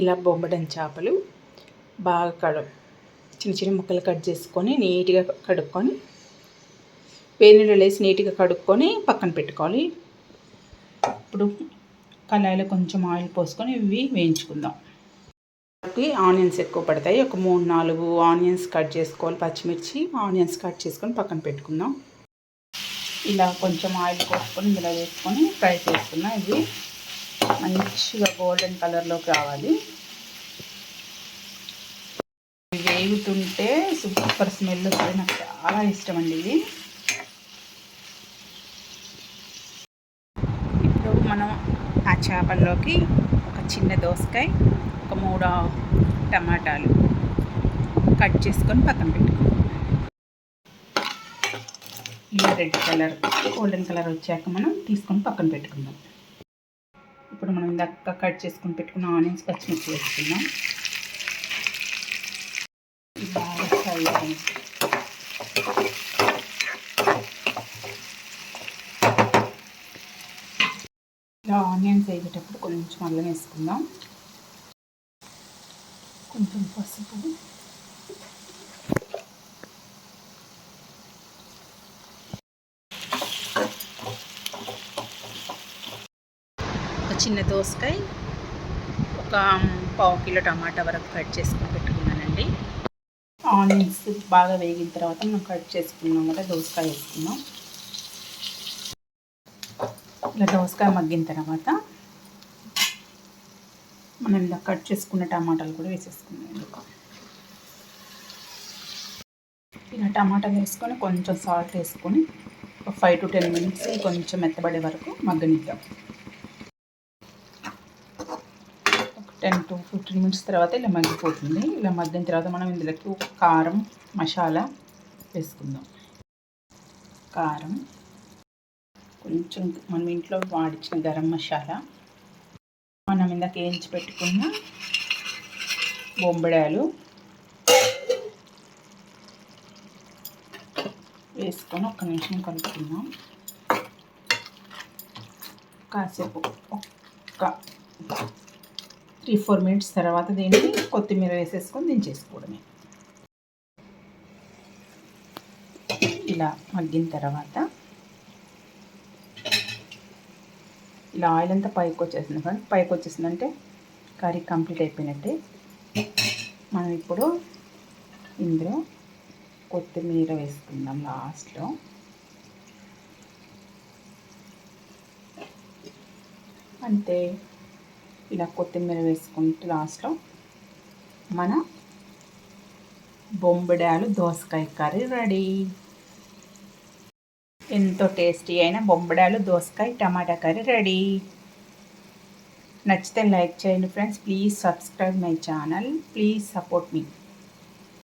ఇలా బొమ్మడం చేపలు బాగా కడు చిన్న చిన్న ముక్కలు కట్ చేసుకొని నీట్గా కడుక్కొని వేనీళ్ళు వేసి నీట్గా కడుక్కొని పక్కన పెట్టుకోవాలి. ఇప్పుడు కళాయిలో కొంచెం ఆయిల్ పోసుకొని ఇవి వేయించుకుందాం. ఆనియన్స్ ఎక్కువ పడతాయి. ఒక మూడు నాలుగు ఆనియన్స్ కట్ చేసుకోవాలి. పచ్చిమిర్చి ఆనియన్స్ కట్ చేసుకొని పక్కన పెట్టుకుందాం. ఇలా కొంచెం ఆయిల్ పోసుకొని ఇలా వేసుకొని ఫ్రై చేసుకున్నాం ఇవి మంచిగా గోల్డెన్ కలర్లోకి రావాలి. వేగుతుంటే సూపర్ స్మెల్ వస్తుంది. నాకు చాలా ఇష్టం అండి ఇది. ఇప్పుడు మనం ఆ చేపల్లోకి ఒక చిన్న దోసకాయ ఒక మూడు టమాటాలు కట్ చేసుకొని పక్కన పెట్టుకుందాం. ఇలా రెడ్ కలర్ గోల్డెన్ కలర్ వచ్చాక మనం తీసుకొని పక్కన పెట్టుకుందాం. ఇప్పుడు మనం ఇందాక కట్ చేసుకొని పెట్టుకున్న ఆనియన్స్ పచ్చిమిర్చి వేసుకుందాం. బాగా ఫ్రై ఇలా ఆనియన్స్ వేసేటప్పుడు కొంచెం అల్లం వేసుకుందాం. కొంచెం పసుపు చిన్న దోసకాయ ఒక పావు కిలో టమాటా వరకు కట్ చేసుకుని పెట్టుకున్నానండి. ఆనియన్స్ బాగా వేగిన తర్వాత మనం కట్ చేసుకున్నాం కదా దోసకాయ వేసుకున్నాం ఇలా దోసకాయ మగ్గిన తర్వాత మనం ఇలా కట్ చేసుకున్న టమాటాలు కూడా వేసేసుకున్నాం ఇలా టమాటాలు వేసుకొని కొంచెం సాల్ట్ వేసుకొని ఒక ఫైవ్ టు టెన్ మినిట్స్ కొంచెం మెత్తబడే వరకు మగ్గనిద్దాం. టెన్ టు ఫిఫ్టీన్ మినిట్స్ తర్వాత ఇలా మగ్గిపోతుంది. ఇలా మగ్గిన తర్వాత మనం ఇందులోకి కారం మసాలా వేసుకుందాం. కారం కొంచెం మనం ఇంట్లో వాడిచ్చిన గరం మసాలా మనం ఇందాక వేయించి పెట్టుకున్న బొంబడాలు వేసుకొని ఒక్క నిమిషం కలుపుకుందాం. కాసేపు ఒక్క త్రీ ఫోర్ మినిట్స్ తర్వాత దీన్ని కొత్తిమీర వేసేసుకొని దించేసుకోవడమే. ఇలా మగ్గిన తర్వాత ఇలా ఆయిల్ అంతా పైకి వచ్చేసింది కానీ పైకి వచ్చేసిందంటే కర్రీ కంప్లీట్ అయిపోయినట్టే. మనం ఇప్పుడు ఇందులో కొత్తిమీర వేసుకుందాం లాస్ట్లో. అంతే. ఇలా కొత్తిమీర వేసుకుంటే లాస్ట్లో మన బొంబడాలు దోసకాయ కర్రీ రెడీ. ఎంతో టేస్టీ అయిన బొంబడాలు దోసకాయ టమాటా కర్రీ రెడీ. నచ్చితే లైక్ చేయండి friends. Please subscribe my channel. Please support me.